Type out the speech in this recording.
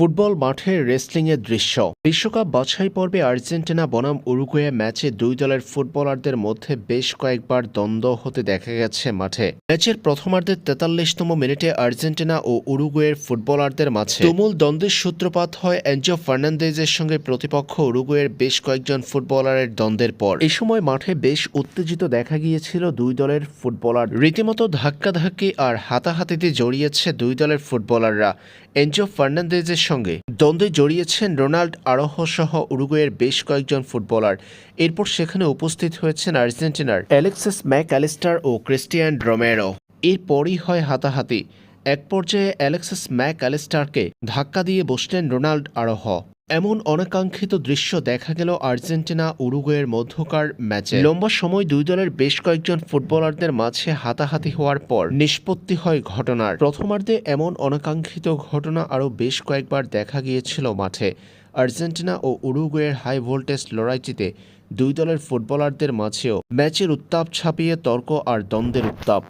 Football মাঠে রেসলিংয়ের দৃশ্য। বিশ্বকাপ বাছাই পর্বে আর্জেন্টিনা বনাম উরুগুয়ে ম্যাচে দুই দলের ফুটবলারদের মধ্যে বেশ কয়েকবার দ্বন্দ্ব হতে দেখা গেছে মাঠে। ম্যাচের প্রথমার্ধের তেতাল্লিশতম মিনিটে আর্জেন্টিনা ও উরুগুয়ের ফুটবলারদের মাঝে তুমুল দ্বন্দ্বের সূত্রপাত হয় এনজো ফার্নান্দেজের সঙ্গে প্রতিপক্ষ উরুগুয়ের বেশ কয়েকজন ফুটবলারের দ্বন্দ্বের পর। এই সময় মাঠে বেশ উত্তেজিত দেখা গিয়েছিল দুই দলের ফুটবলার। রীতিমতো ধাক্কাধাক্কি আর হাতাহাতিতে জড়িয়েছে দুই দলের ফুটবলাররা। এনজো ফার্নান্দেজের সঙ্গে দ্বন্দ্বে জড়িয়েছেন রোনাল্ড আরোহ সহ উরুগুয়ের বেশ কয়েকজন ফুটবলার। এরপর সেখানে উপস্থিত হয়েছেন আর্জেন্টিনার অ্যালেক্সিস ম্যাক অ্যালিস্টার ও ক্রিস্টিয়ান ড্রোমেরো এরপরই হয় হাতাহাতি। এক পর্যায়ে অ্যালেক্সিস ম্যাক অ্যালিস্টারকে ধাক্কা দিয়ে বসলেন রোনাল্ড আরোহ। এমন অনাকাঙ্ক্ষিত দৃশ্য দেখা গেল আর্জেন্টিনা, উরুগুয়ের মধ্যকার ম্যাচে। লম্বা সময় দুই দলের বেশ কয়েকজন ফুটবলারদের মাঝে হাতাহাতি হওয়ার পর নিষ্পত্তি হয় ঘটনার। প্রথমার্ধে এমন অনাকাঙ্ক্ষিত ঘটনা আরও বেশ কয়েকবার দেখা গিয়েছিল মাঠে। আর্জেন্টিনা ও উরুগুয়ের হাই ভোল্টেজ লড়াইটিতে দুই দলের ফুটবলারদের মাঝেও ম্যাচের উত্তাপ ছাপিয়ে তর্ক আর দ্বন্দ্বের উত্তাপ।